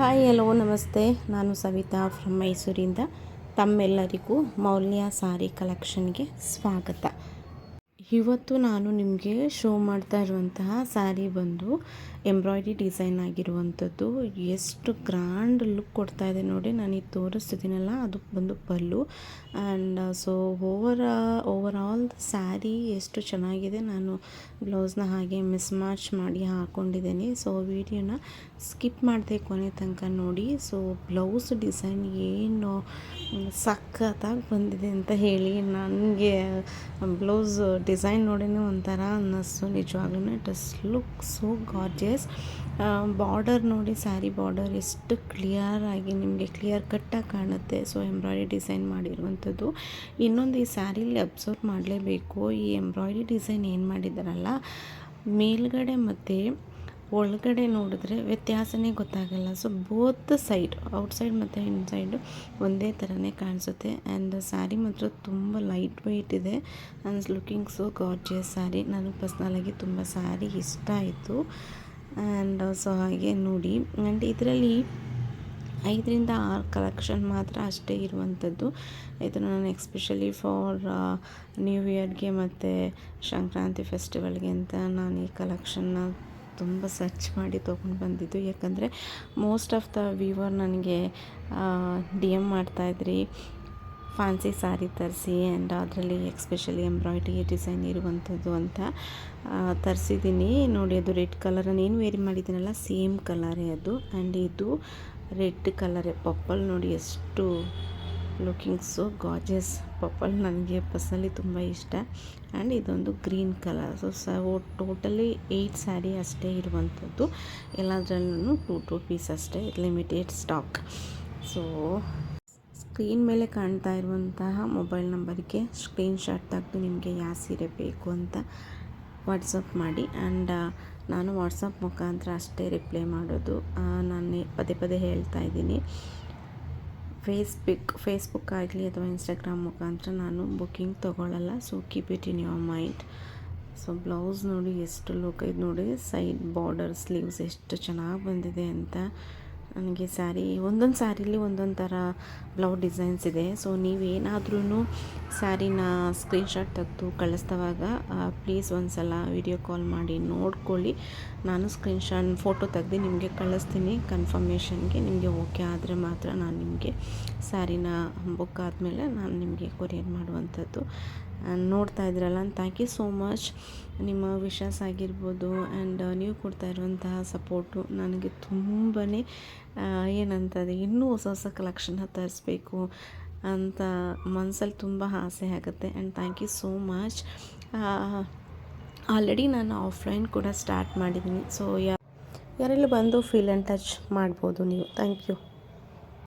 Hi hello ನಮಸ್ತೆ. ನಾನು Savita from ಮೈಸೂರಿಂದ. ತಮ್ಮೆಲ್ಲರಿಗೂ ಮೌಲ್ಯ ಸಾರಿ ಕಲೆಕ್ಷನ್ಗೆ ಸ್ವಾಗತ. ಇವತ್ತು ನಾನು ನಿಮಗೆ ಶೋ ಮಾಡ್ತಾ ಇರುವಂತಹ ಸ್ಯಾರಿ ಬಂದು ಎಂಬ್ರಾಯ್ಡ್ರಿ ಡಿಸೈನ್ ಆಗಿರುವಂಥದ್ದು. ಎಷ್ಟು ಗ್ರ್ಯಾಂಡ್ ಲುಕ್ ಕೊಡ್ತಾ ಇದೆ ನೋಡಿ, ನಾನು ಈಗ ತೋರಿಸ್ತಿದ್ದೀನಲ್ಲ ಅದು ಬಂದು ಪಲ್ಲು. And so over overall sari ಎಷ್ಟು ಚೆನ್ನಾಗಿದೆ ನಾನು ಬ್ಲೌಸ್ನ ಹಾಗೆ ಮಿಸ್ ಮ್ಯಾಚ್ ಮಾಡಿ ಹಾಕ್ಕೊಂಡಿದ್ದೀನಿ ಸೊ ವಿಡಿಯೋನ ಸ್ಕಿಪ್ ಮಾಡಿದೆ ಕೊನೆ ತನಕ ನೋಡಿ. ಸೊ ಬ್ಲೌಸ್ ಡಿಸೈನ್ ಏನು ಸಖತ್ತಾಗಿ ಬಂದಿದೆ ಅಂತ ಹೇಳಿ ನನಗೆ ಬ್ಲೌಸ್ ಡಿಸೈನ್ ನೋಡಿನೇ ಒಂಥರ ಅನ್ನಿಸ್ತು. ನಿಜವಾಗ್ಲೂ it is look so gorgeous. Border ನೋಡಿ ಸ್ಯಾರಿ ಬಾರ್ಡರ್ ಎಷ್ಟು ಕ್ಲಿಯರ್ ಆಗಿ ನಿಮಗೆ ಕ್ಲಿಯರ್ ಕಟ್ಟಾಗಿ ಕಾಣುತ್ತೆ. ಸೊ, ಎಂಬ್ರಾಯ್ಡ್ರಿ ಡಿಸೈನ್ ಮಾಡಿರುವಂಥದ್ದು. ಇನ್ನೊಂದು ಈ ಸ್ಯಾರಿಲಿ ಅಬ್ಸರ್ವ್ ಮಾಡಲೇಬೇಕು. ಈ ಎಂಬ್ರಾಯ್ಡ್ರಿ ಡಿಸೈನ್ ಏನು ಮಾಡಿದ್ದಾರಲ್ಲ? ಮೇಲ್ಗಡೆ ಮತ್ತು ಒಳಗಡೆ ನೋಡಿದ್ರೆ ವ್ಯತ್ಯಾಸನೇ ಗೊತ್ತಾಗಲ್ಲ. ಸೊ ಬೋತ್ ಸೈಡ್ ಔಟ್ಸೈಡ್ ಮತ್ತು ಇನ್ಸೈಡು ಒಂದೇ ಥರನೇ ಕಾಣಿಸುತ್ತೆ. ಆ್ಯಂಡ್ ಸ್ಯಾರಿ ಮಾತ್ರ ತುಂಬ ಲೈಟ್ ವೆಯ್ಟ್ ಇದೆ. And looking so gorgeous sari ನನಗೆ ಪರ್ಸ್ನಲಾಗಿ ತುಂಬ ಸ್ಯಾರಿ ಇಷ್ಟ ಆಯಿತು. ಆ್ಯಂಡ್ ಸೊ ಹಾಗೆ ನೋಡಿ. ಆ್ಯಂಡ್ ಇದರಲ್ಲಿ ಐದರಿಂದ ಆರು ಕಲೆಕ್ಷನ್ ಮಾತ್ರ ಅಷ್ಟೇ ಇರುವಂಥದ್ದು. ಇದನ್ನು ನಾನು ಎಕ್ಸ್ಪೆಷಲಿ ಫಾರ್ ನ್ಯೂ ಇಯರ್ಗೆ ಮತ್ತು ಸಂಕ್ರಾಂತಿ ಫೆಸ್ಟಿವಲ್ಗೆ ಅಂತ ನಾನು ಈ ಕಲೆಕ್ಷನ್ನ ತುಂಬ ಸರ್ಚ್ ಮಾಡಿ ತೊಗೊಂಡು ಬಂದಿದ್ದು. ಯಾಕಂದರೆ ಮೋಸ್ಟ್ ಆಫ್ ದ ವ್ಯೂವರ್ ನನಗೆ ಡಿ ಎಂ ಮಾಡ್ತಾಯಿದ್ರಿ ಫ್ಯಾನ್ಸಿ ಸ್ಯಾರಿ ತರಿಸಿ ಆ್ಯಂಡ್ ಅದರಲ್ಲಿ ಎಕ್ಸ್ಪೆಷಲಿ ಎಂಬ್ರಾಯ್ಡ್ರಿ ಡಿಸೈನ್ ಇರುವಂಥದ್ದು ಅಂತ ತರಿಸಿದ್ದೀನಿ. ನೋಡಿ, ಅದು ರೆಡ್ ಕಲರನ್ನು ಏನು ವೇರಿ ಮಾಡಿದ್ದೀನಲ್ಲ ಸೇಮ್ ಕಲರೇ ಅದು. ಆ್ಯಂಡ್ ಇದು ರೆಡ್ ಕಲರೇ ಪಪ್ಪಲ್ ನೋಡಿ, ಎಷ್ಟು ಲುಕಿಂಗ್ ಸೊ ಗಾಜಸ್ ಪಪ್ಪಲ್ ನನಗೆ ಪರ್ಸ್ನಲಿ ತುಂಬ ಇಷ್ಟ. ಆ್ಯಂಡ್ ಇದೊಂದು ಗ್ರೀನ್ ಕಲರ್ ಸೊ ಸ ಟೋಟಲಿ ಏಯ್ಟ್ ಸ್ಯಾರಿ ಅಷ್ಟೇ ಇರುವಂಥದ್ದು. ಎಲ್ಲದರಲ್ಲೂ ಟೂ ಟೂ ಪೀಸ್ ಅಷ್ಟೇ ಲಿಮಿಟೆಡ್ ಸ್ಟಾಕ್ ಸೊ ಸ್ಕ್ರೀನ್ ಮೇಲೆ ಕಾಣ್ತಾ ಇರುವಂತಹ ಮೊಬೈಲ್ ನಂಬರ್ಗೆ ಸ್ಕ್ರೀನ್ಶಾಟ್ ತೆಗೆದು ನಿಮಗೆ ಯಾವ ಸೀರೆ ಬೇಕು ಅಂತ ವಾಟ್ಸಪ್ ಮಾಡಿ. ಆ್ಯಂಡ್ ನಾನು ವಾಟ್ಸಪ್ ಮುಖಾಂತರ ಅಷ್ಟೇ ರಿಪ್ಲೈ ಮಾಡೋದು. ನಾನು ಪದೇ ಪದೇ ಹೇಳ್ತಾ ಇದ್ದೀನಿ. ಫೇಸ್ಬುಕ್ ಫೇಸ್ಬುಕ್ ಆಗಲಿ ಅಥವಾ ಇನ್ಸ್ಟಾಗ್ರಾಮ್ ಮುಖಾಂತರ ನಾನು booking ತೊಗೊಳ್ಳಲ್ಲ. So keep it in your mind so blouse ನೋಡಿ ಎಷ್ಟು ಲುಕ್ ಇದು ನೋಡಿ ಸೈಡ್ ಬಾರ್ಡರ್ ಸ್ಲೀವ್ಸ್ ಎಷ್ಟು ಚೆನ್ನಾಗಿ ಬಂದಿದೆ ಅಂತ ನನಗೆ ಸ್ಯಾರಿ, ಒಂದೊಂದು ಸ್ಯಾರಿಲಿ ಒಂದೊಂದು ಥರ ಬ್ಲೌಸ್ ಡಿಸೈನ್ಸ್ ಇದೆ. ಸೊ ನೀವೇನಾದ್ರೂ ಸ್ಯಾರಿನ ಸ್ಕ್ರೀನ್ಶಾಟ್ ತೆಗೆದು ಕಳಿಸ್ತವಾಗ ಪ್ಲೀಸ್ ಒಂದು ಸಲ ವಿಡಿಯೋ ಕಾಲ್ ಮಾಡಿ ನೋಡ್ಕೊಳ್ಳಿ. ನಾನು ಸ್ಕ್ರೀನ್ಶಾಟ್ ಫೋಟೋ ತೆಗೆದು ನಿಮಗೆ ಕಳಿಸ್ತೀನಿ. ಕನ್ಫರ್ಮೇಷನ್ಗೆ ನಿಮಗೆ ಓಕೆ ಆದರೆ ಮಾತ್ರ ನಾನು ನಿಮಗೆ ಸ್ಯಾರಿನ ಬುಕ್ ಆದಮೇಲೆ ನಾನು ನಿಮಗೆ ಕೊರಿಯರ್ ಮಾಡುವಂಥದ್ದು. ನೋಡ್ತಾ ಇದ್ರಲ್ಲ ಥ್ಯಾಂಕ್ ಯು ಸೋ ಮಚ್ ನಿಮ್ಮ ವಿಶಸ್ ಆಗಿರ್ಬೋದು ಆ್ಯಂಡ್ ನೀವು ಕೊಡ್ತಾ ಇರುವಂತಹ ಸಪೋರ್ಟು ನನಗೆ ತುಂಬಾ ಏನಂತದೆ ಇನ್ನೂ ಹೊಸ ಹೊಸ ಕಲೆಕ್ಷನ್ ತರಿಸ್ಬೇಕು ಅಂತ ಮನಸ್ಸಲ್ಲಿ ತುಂಬ ಆಸೆ ಆಗುತ್ತೆ and thank you so much already ನಾನು ಆಫ್ಲೈನ್ ಕೂಡ ಸ್ಟಾರ್ಟ್ ಮಾಡಿದ್ದೀನಿ. ಸೊ ಯಾರೆಲ್ಲ ಬಂದು ಫೀಲ್ ಆ್ಯಂಡ್ ಟಚ್ ಮಾಡ್ಬೋದು ನೀವು ಥ್ಯಾಂಕ್ ಯು